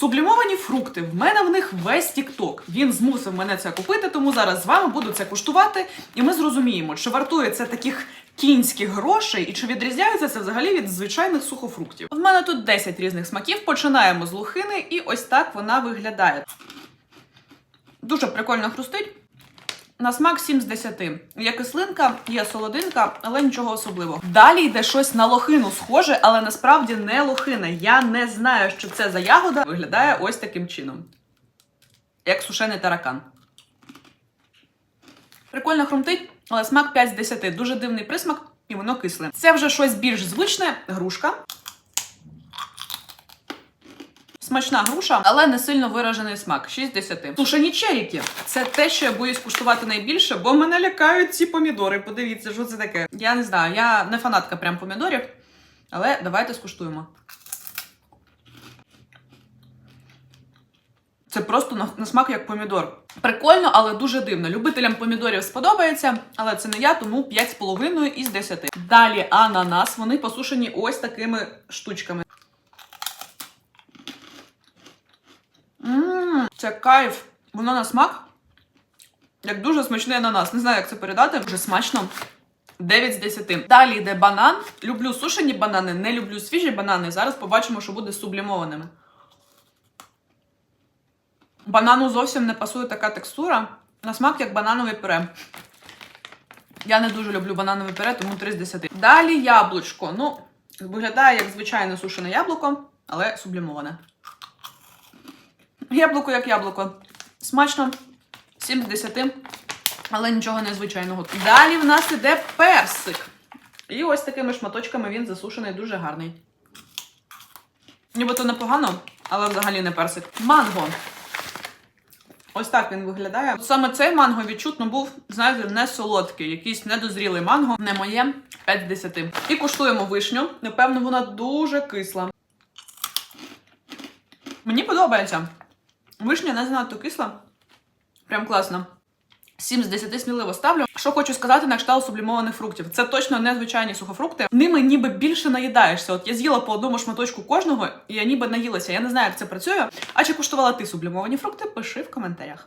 Сублімовані фрукти. В мене в них весь тікток. Він змусив мене це купити, тому зараз з вами буду це куштувати, і ми зрозуміємо, чи вартує це таких кінських грошей, і чи відрізняється це взагалі від звичайних сухофруктів. В мене тут 10 різних смаків. Починаємо з лухини, і ось так вона виглядає. Дуже прикольно хрустить. На смак 7 з 10. Є кислинка, є солодинка, але нічого особливого. Далі йде щось на лохину схоже, але насправді не лохина. Я не знаю, що це за ягода. Виглядає ось таким чином. Як сушений таракан. Прикольно хрумтить, але смак 5 з 10. Дуже дивний присмак, і воно кисле. Це вже щось більш звичне, грушка. Смачна груша, але не сильно виражений смак. 6 10. Сушені черіки. Це те, що я боюсь куштувати найбільше, бо мене лякають ці помідори. Подивіться, що це таке. Я не знаю, я не фанатка прям помідорів, але давайте скуштуємо. Це просто на, на смак як помідор. Прикольно, але дуже дивно. Любителям помідорів сподобається, але це не я, тому 5,5 із 10. Далі ананас. Вони посушені ось такими штучками. Це кайф. Воно на смак. Як дуже смачний ананас. Не знаю, як це передати. Дуже смачно. 9 з 10. Далі йде банан. Люблю сушені банани, не люблю свіжі банани. Зараз побачимо, що буде з сублімованими. Банану зовсім не пасує така текстура. На смак як бананове пюре. Я не дуже люблю бананове пюре, тому 3 з 10. Далі яблучко. Ну, виглядає як звичайне сушене яблуко, але сублімоване. Яблуко як яблуко. Смачно. 7 з 10, але нічого незвичайного. Далі в нас іде персик. І ось такими шматочками він засушений, дуже гарний. Нібито непогано, але взагалі не персик. Манго. Ось так він виглядає. Саме цей манго відчутно був, знаєте, не солодкий, якийсь недозрілий манго. Не моє 5 з 10. І куштуємо вишню. Напевно, вона дуже кисла. Мені подобається. Вишня не занадто кисла. Прям класно. 7 з 10 сміливо ставлю. Що хочу сказати на кшталт сублімованих фруктів. Це точно не звичайні сухофрукти. Ними ніби більше наїдаєшся. От я з'їла по одному шматочку кожного, і я ніби наїлася. Я не знаю, як це працює. А чи куштувала ти сублімовані фрукти? Пиши в коментарях.